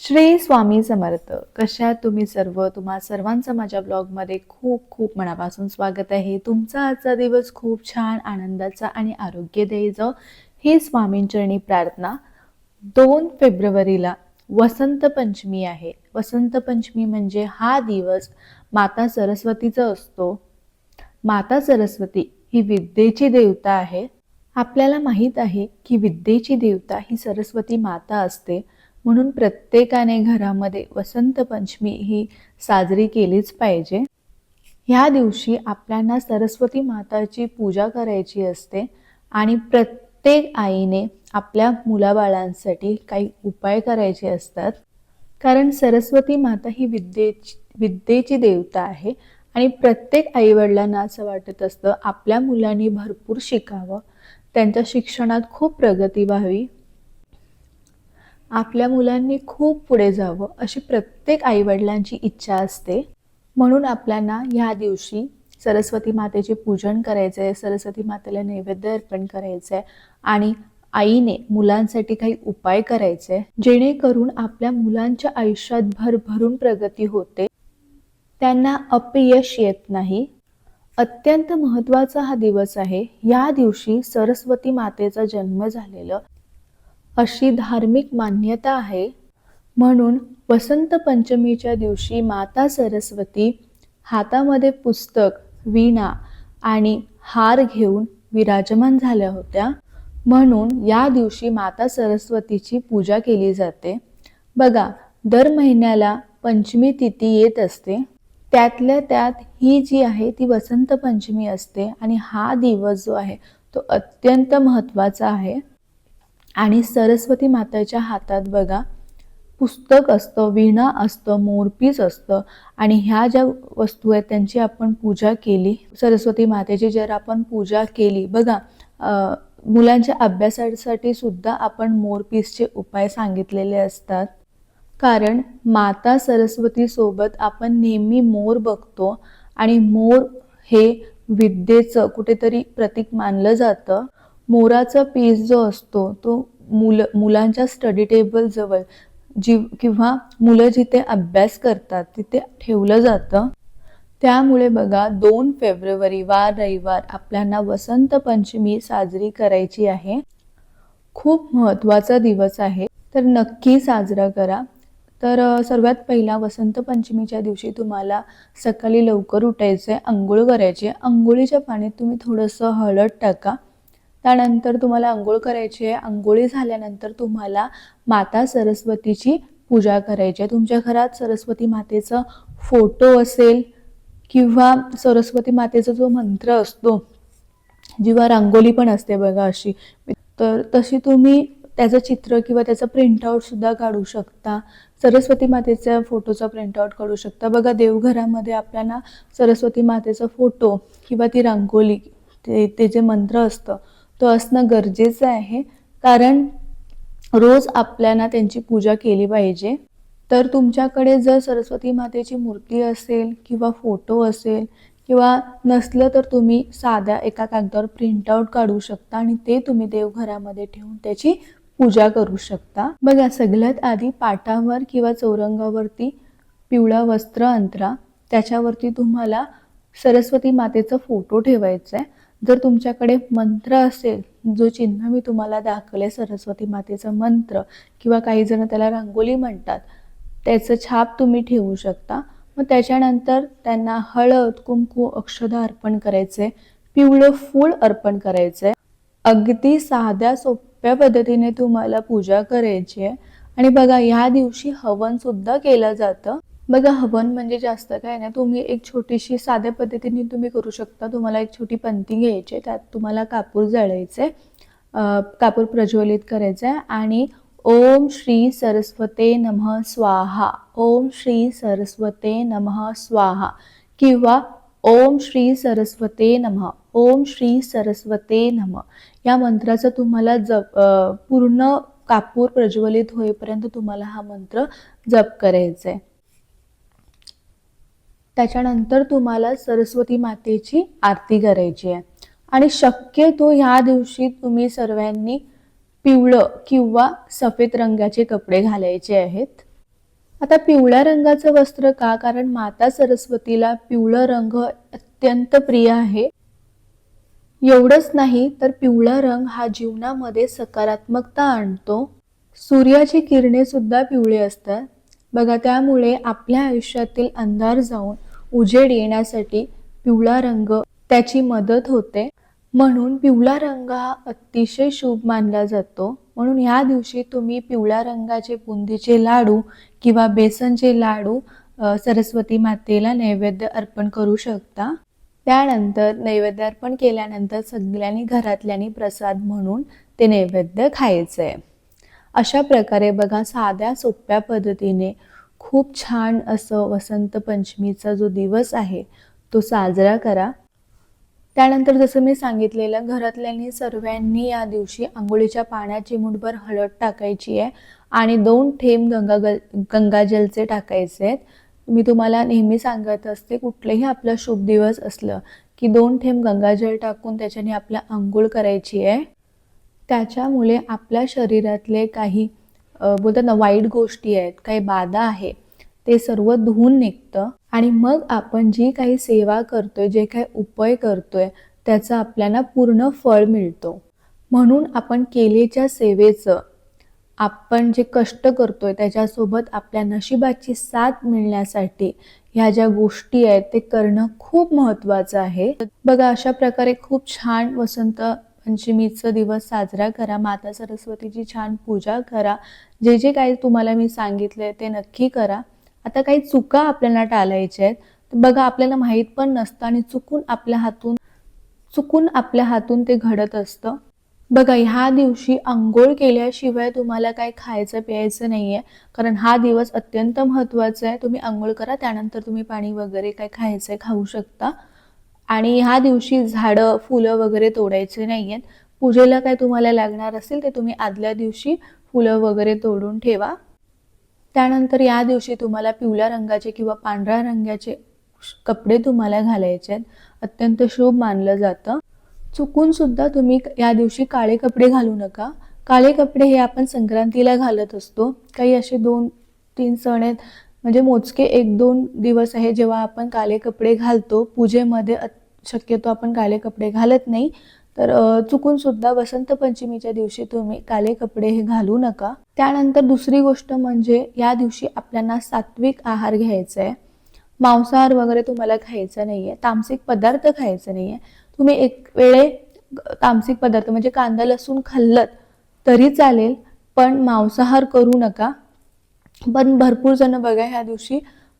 श्री स्वामी समर्थ कशा तुम्ही सर्व? तुम्हा सर्वांचं माझ्या ब्लॉगमध्ये खूप खूप मनापासून स्वागत आहे. तुमचा आजचा दिवस खूप छान आनंदाचा आणि आरोग्यदायी जाओ ही स्वामींचरणी प्रार्थना दोन फेब्रुवारीला वसंत पंचमी आहे. वसंत पंचमी म्हणजे हा दिवस माता सरस्वतीचा असतो. माता सरस्वती ही विद्येची देवता आहे. आपल्याला माहीत आहे की विद्येची देवता ही सरस्वती माता असते. म्हणून प्रत्येकाने घरामध्ये वसंत पंचमी ही साजरी केलीच पाहिजे. ह्या दिवशी आपल्याला सरस्वती माताची पूजा करायची असते आणि प्रत्येक आईने आपल्या मुलाबाळांसाठी काही उपाय करायचे असतात. कारण सरस्वती माता ही विद्येची विद्येची देवता आहे आणि प्रत्येक आईवडिलांना असं वाटत असतं आपल्या मुलांनी भरपूर शिकावं. त्यांच्या शिक्षणात खूप प्रगती व्हावी. आपल्या मुलांनी खूप पुढे जावं अशी प्रत्येक आईवडिलांची इच्छा असते. म्हणून आपल्याला ह्या दिवशी सरस्वती मातेचे पूजन करायचं आहे सरस्वती मातेला नैवेद्य अर्पण करायचं आहे आणि आईने मुलांसाठी काही उपाय करायचे जेणेकरून आपल्या मुलांच्या आयुष्यात भरभरून प्रगती होते. त्यांना अपयश येत नाही. अत्यंत महत्त्वाचा हा दिवस आहे. या दिवशी सरस्वती मातेचा जन्म झालेलं अशी धार्मिक मान्यता आहे. म्हणून वसंत पंचमीच्या दिवशी माता सरस्वती हातामध्ये पुस्तक वीणा आणि हार घेऊन विराजमान झाल्या होत्या. म्हणून या दिवशी माता सरस्वतीची पूजा केली जाते. बघा दर महिन्याला पंचमी तिथी येत असते. त्यातल्या त्यात ही जी आहे ती वसंत पंचमी असते आणि हा दिवस जो आहे तो अत्यंत महत्त्वाचा आहे. आणि सरस्वती माताच्या हातात बघा पुस्तक असतं वीणा असतं मोरपीस असतं आणि ह्या ज्या वस्तू आहेत त्यांची आपण पूजा केली. सरस्वती मातेची जर आपण पूजा केली बघा मुलांच्या अभ्यासासाठी सुद्धा आपण मोरपीसचे उपाय सांगितलेले असतात. कारण माता सरस्वतीसोबत आपण नेहमी मोर बघतो आणि मोर हे विद्येचं कुठेतरी प्रतीक मानलं जातं. मोराचा पीस जो असतो तो मुलं मुलांच्या स्टडी टेबल जवळ जी किंवा मुलं जिथे अभ्यास करतात तिथे ठेवलं जातं. त्यामुळे बघा दोन फेब्रुवारी वार रविवार आपल्याला वसंत पंचमी साजरी करायची आहे. खूप महत्त्वाचा दिवस आहे. तर नक्की साजरा करा. तर सर्वात पहिला वसंत पंचमीच्या दिवशी तुम्हाला सकाळी लवकर उठायचं आहे आंघोळ करायची आहे. आंघोळीच्या पाण्यात तुम्ही थोडंसं हळद टाका. त्यानंतर तुम्हाला आंघोळ करायची आहे. आंघोळी झाल्यानंतर तुम्हाला माता सरस्वतीची पूजा करायची आहे. तुमच्या घरात सरस्वती मातेचा फोटो असेल किंवा सरस्वती मातेचा जो मंत्र असतो जेव्हा रांगोळी पण असते बघा अशी. तर तशी तुम्ही त्याचं चित्र किंवा त्याचं प्रिंटआउट सुद्धा काढू शकता. सरस्वती मातेच्या फोटोचा प्रिंटआउट काढू शकता. बघा देवघरामध्ये आपल्याला सरस्वती मातेचा फोटो किंवा ती रांगोळी ते ते जे मंत्र असतं तो असणं गरजेचं आहे. कारण रोज आपल्याला त्यांची पूजा केली पाहिजे. तर तुमच्याकडे जर सरस्वती मातेची मूर्ती असेल किंवा फोटो असेल किंवा नसलं तर तुम्ही साध्या एका कागदावर प्रिंटआउट काढू शकता आणि ते तुम्ही देवघरामध्ये ठेवून त्याची पूजा करू शकता. बघा सगळ्यात आधी पाटावर किंवा चौरंगावरती पिवळा वस्त्र अंतरा त्याच्यावरती तुम्हाला सरस्वती मातेचा फोटो ठेवायचा आहे जर तुमच्याकडे मंत्र असेल जो चिन्ह मी तुम्हाला दाखवले सरस्वती मातेचं मंत्र किंवा काही जण त्याला रंगोली म्हणतात त्याचं छाप तुम्ही ठेवू शकता. मग त्याच्यानंतर त्यांना हळद कुंकू अक्षदा अर्पण करायचे पिवळं फूल अर्पण करायचंय अगदी साध्या सोप्या पद्धतीने तुम्हाला पूजा करायची आहे. आणि बघा ह्या दिवशी हवन सुद्धा केलं जातं. बघा हवन म्हणजे जास्त काय नाही. तुम्ही एक छोटीशी साध्या पद्धतीने तुम्ही करू शकता. तुम्हाला एक छोटी पंती घ्यायची आहे, त्यात तुम्हाला कापूर जळायचं कापूर प्रज्वलित करायचं आहे. आणि ओम श्री सरस्वते नमः स्वाहा. ओम श्री सरस्वते नमः स्वाहा. किंवा ओम श्री सरस्वते नमः. ओम श्री सरस्वते नमः. या मंत्राचा तुम्हाला जप पूर्ण कापूर प्रज्वलित होईपर्यंत तुम्हाला हा मंत्र जप करायचा आहे. त्याच्यानंतर तुम्हाला सरस्वती मातेची आरती करायची आहे. आणि शक्यतो ह्या दिवशी तुम्ही सर्वांनी पिवळं किंवा सफेद रंगाचे कपडे घालायचे आहेत. आता पिवळ्या रंगाचं वस्त्र का? कारण माता सरस्वतीला पिवळं रंग अत्यंत प्रिय आहे. एवढंच नाही तर पिवळा रंग हा जीवनामध्ये सकारात्मकता आणतो. सूर्याची किरणे सुद्धा पिवळे असतात. बघा त्यामुळे आपल्या आयुष्यातील अंधार जाऊन उजेड येण्यासाठी पिवळा रंग त्याची मदत होते. म्हणून पिवळा रंग हा अतिशय शुभ मानला जातो. म्हणून ह्या दिवशी तुम्ही पिवळ्या रंगाचे बुंदीचे लाडू किंवा बेसनचे लाडू सरस्वती मातेला नैवेद्य अर्पण करू शकता. त्यानंतर नैवेद्य अर्पण केल्यानंतर सगळ्यांनी घरातल्यांनी प्रसाद म्हणून ते नैवेद्य खायचं. आहे अशा प्रकारे बघा साध्या सोप्या पद्धतीने खूप छान असं वसंत पंचमीचा जो दिवस आहे तो साजरा करा. त्यानंतर जसं मी सांगितलेलं घरातल्यांनी सर्वांनी या दिवशी आंघोळीच्या पाण्याची मुठभर हळद टाकायची आहे आणि दोन थेंब गंगा गंगाजलचे टाकायचे आहेत. मी तुम्हाला नेहमी सांगत असते कुठलंही आपलं शुभ दिवस असलं की दोन थेंब गंगाजल टाकून त्याच्याने आपल्या आंघोळ करायची आहे. त्याच्यामुळे आपल्या शरीरातले काही बोलतात ना वाईट गोष्टी आहेत काही बाधा आहे ते सर्व धुवून निघतं. आणि मग आपण जी काही सेवा करतोय जे काही उपाय करतोय त्याचं आपल्याला पूर्ण फळ मिळतो. म्हणून आपण केलेच्या सेवेचं आपण जे कष्ट करतोय त्याच्यासोबत आपल्या नशिबाची साथ मिळण्यासाठी ह्या ज्या गोष्टी आहेत ते करणं खूप महत्त्वाचं आहे. बघा अशा प्रकारे खूप छान वसंत पंचमीचा दिवस साजरा करा माता सरस्वतीची छान पूजा करा. जे जे काही तुम्हाला मी सांगितले ते नक्की करा. आता काही चुका आपल्याला टाळायच्या आहेत. तर बघा आपल्याला माहीत पण नसतं आणि चुकून आपल्या हातून चुकून आपल्या हातून ते घडत असतं. बघा ह्या दिवशी आंघोळ केल्याशिवाय तुम्हाला काय खायचं प्यायचं नाही आहे कारण हा दिवस अत्यंत महत्त्वाचा आहे. तुम्ही आंघोळ करा त्यानंतर तुम्ही पाणी वगैरे काय खायचं आहे खाऊ शकता. आणि ह्या दिवशी झाडं फुलं वगैरे तोडायचे नाही आहेत पूजेला काय तुम्हाला लागणार असेल ते तुम्ही आदल्या दिवशी फुलं वगैरे तोडून ठेवा. त्यानंतर या दिवशी तुम्हाला पिवळ्या रंगाचे किंवा पांढऱ्या रंगाचे कपडे तुम्हाला घालायचे आहेत. अत्यंत शुभ मानलं जातं. चुकून सुद्धा तुम्ही या दिवशी काळे कपडे घालू नका. काळे कपडे हे आपण संक्रांतीला घालत असतो. काही असे दोन तीन सण आहेत. म्हणजे मोजके एक दोन दिवस आहे जेव्हा आपण काळे कपडे घालतो. पूजेमध्ये शक्यतो आपण काले कपडे घालत नाही. तर चुकून सुद्धा वसंत पंचमीच्या दिवशी तुम्ही काले कपडे हे घालू नका. त्यानंतर दुसरी गोष्ट म्हणजे या दिवशी आपल्याला सात्विक आहार घ्यायचा आहे. मांसाहार वगैरे तुम्हाला खायचा नाहीये. तामसिक पदार्थ खायचे नाहीये. तुम्ही एक वेळे तामसिक पदार्थ म्हणजे कांदा लसूण खाल्लत तरी चालेल पण मांसाहार करू नका. पण भरपूर जण बघा ह्या दिवशी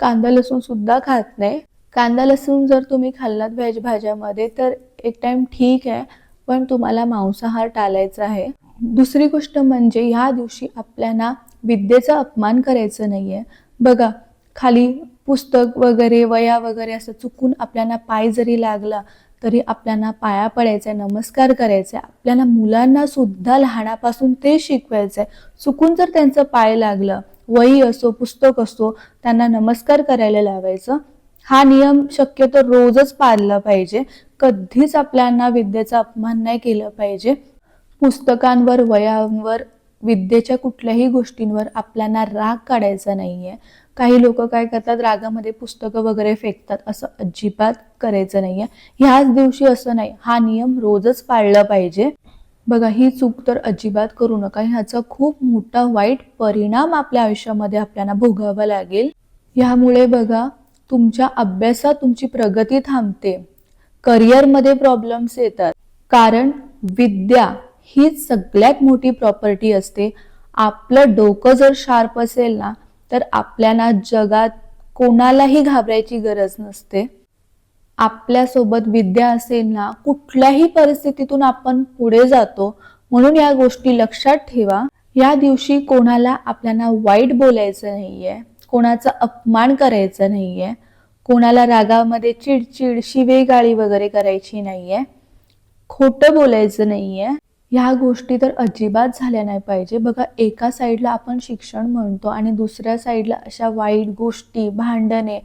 कांदा लसूण सुद्धा खात नाही. कांदा लसूण जर तुम्ही खाल्लात व्हेज भाज्यामध्ये तर एक टाइम ठीक आहे पण तुम्हाला मांसाहार टाळायचा आहे. दुसरी गोष्ट म्हणजे ह्या दिवशी आपल्याला विद्येचा अपमान करायचं नाहीये. बघा खाली पुस्तक वगैरे वया वगैरे असं चुकून आपल्याला पाय जरी लागला तरी आपल्याला पाया पडायचा नमस्कार करायचा आपल्याला मुलांना सुद्धा लहानापासून ते शिकवायचं आहे चुकून जर त्यांचं पाय लागलं वही असो पुस्तक असो त्यांना नमस्कार करायला लावायचं हा नियम शक्यतो रोजच पाळला पाहिजे. कधीच आपल्याला विद्येचा अपमान नाही केलं पाहिजे. पुस्तकांवर वयांवर विद्येच्या कुठल्याही गोष्टींवर आपल्याला राग काढायचा नाहीये. काही लोक काय करतात रागामध्ये पुस्तकं वगैरे फेकतात असं अजिबात करायचं नाहीये. ह्याच दिवशी असं नाही हा नियम रोजच पाळला पाहिजे. बघा ही चूक तर अजिबात करू नका. ह्याचा खूप मोठा वाईट परिणाम आपल्या आयुष्यामध्ये आपल्याला भोगावा लागेल. ह्यामुळे बघा तुमच्या अभ्यासात तुमची प्रगती थांबते. करिअरमध्ये प्रॉब्लेम्स येतात. कारण विद्या ही सगळ्यात मोठी प्रॉपर्टी असते. आपलं डोकं जर शार्प असेल ना तर आपल्याला जगात कोणालाही घाबरायची गरज नसते. आपल्यासोबत विद्या असेल ना कुठल्याही परिस्थितीतून आपण पुढे जातो. म्हणून या गोष्टी लक्षात ठेवा. या दिवशी कोणाला आपल्याला वाईट बोलायचं नाहीये. कोणाचा अपमान करायचा नाहीये कोणाला रागामध्ये चिडचिड शिवेगाळी वगैरे करायची नाहीये खोटं बोलायचं नाहीये ह्या गोष्टी तर अजिबात झाल्या नाही पाहिजे. बघा एका साईडला आपण शिक्षण म्हणतो आणि दुसऱ्या साईडला अशा वाईट गोष्टी भांडणे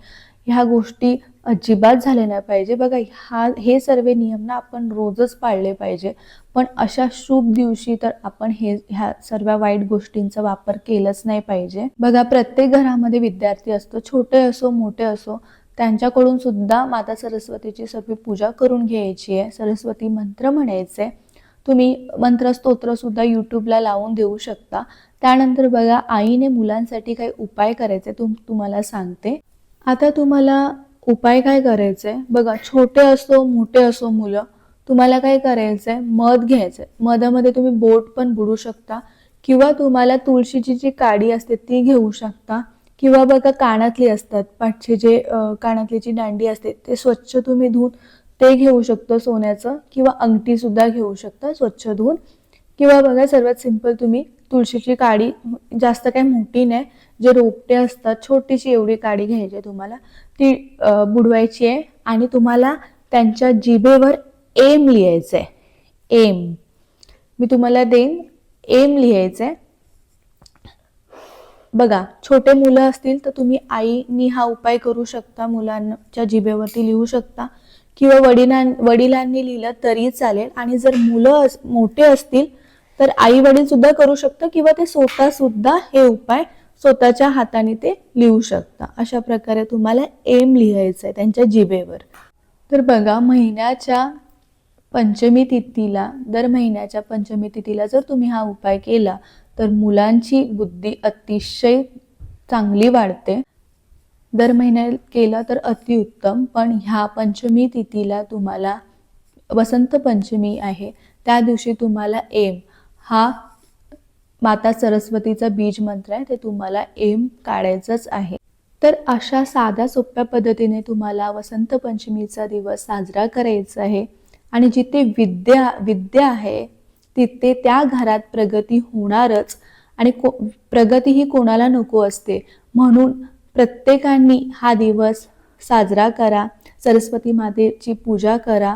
ह्या गोष्टी अजिबात झाल्या नाही पाहिजे. बघा हा हे सर्व नियम ना आपण रोजच पाळले पाहिजे. पण अशा शुभ दिवशी तर आपण हे ह्या सर्व वाईट गोष्टींचा वापर केलाच नाही पाहिजे. बघा प्रत्येक घरामध्ये विद्यार्थी असतो छोटे असो मोठे असो त्यांच्याकडून सुद्धा माता सरस्वतीची सर्व पूजा करून घ्यायची आहे. सरस्वती मंत्र म्हणायचे. तुम्ही मंत्र स्तोत्र सुद्धा यूट्यूबला लावून देऊ शकता. त्यानंतर बघा आईने मुलांसाठी काही उपाय करायचे तुम तुम्हाला सांगते. आता तुम्हाला उपाय काय करायचे बघा छोटे असो मोठे असो मुलं तुम्हाला काय करायचंय? मध घ्यायचंय. मधामध्ये तुम्ही बोट पण बुडू शकता किंवा तुम्हाला तुळशीची जी काडी असते ती घेऊ शकता किंवा बघा कानातली असतात पाठचे जे कानातली जी दांडी असते ते स्वच्छ तुम्ही धुवून ते घेऊ शकतो सोन्याचं किंवा अंगठी सुद्धा घेऊ शकता स्वच्छ धुवून किंवा बघा सर्वात सिंपल तुम्ही तुळशीची काडी जास्त काही मोठी नाही. जे रोपटे असतात छोटीशी एवढी काडी घ्यायची आहे तुम्हाला. ती बुडवायची आहे आणि तुम्हाला त्यांच्या जिभेवर एम लिहायचं आहे एम. मी तुम्हाला देईन एम लिहायचं आहे बघा छोटे मुलं असतील तर तुम्ही आईनी हा उपाय करू शकता मुलांच्या जिभेवरती लिहू शकता. किंवा वडिलां वडिलांनी लिहिलं तरी चालेल. आणि जर मुलं मोठे असतील तर आई वडील सुद्धा करू शकता किंवा ते स्वतः सुद्धा हे उपाय स्वतःच्या हाताने ते लिहू शकता. अशा प्रकारे तुम्हाला एम लिहायचं आहे त्यांच्या जिभेवर. तर बघा महिन्याच्या पंचमी तिथीला दर महिन्याच्या पंचमी तिथीला जर तुम्ही हा उपाय केला तर मुलांची बुद्धी अतिशय चांगली वाढते. दर महिन्यात केलं तर अतिउत्तम पण ह्या पंचमी तिथीला तुम्हाला वसंत पंचमी आहे. त्या दिवशी तुम्हाला एम हा माता सरस्वतीचा बीज मंत्र आहे ते तुम्हाला एम काढायचंच आहे. तर अशा साध्या सोप्या पद्धतीने तुम्हाला वसंत पंचमीचा दिवस साजरा करायचा आहे. आणि जिथे विद्या विद्या आहे तिथे त्या घरात प्रगती होणारच. आणि को प्रगती ही कोणाला नको असते म्हणून प्रत्येकाने हा दिवस साजरा करा. सरस्वती मातेची पूजा करा.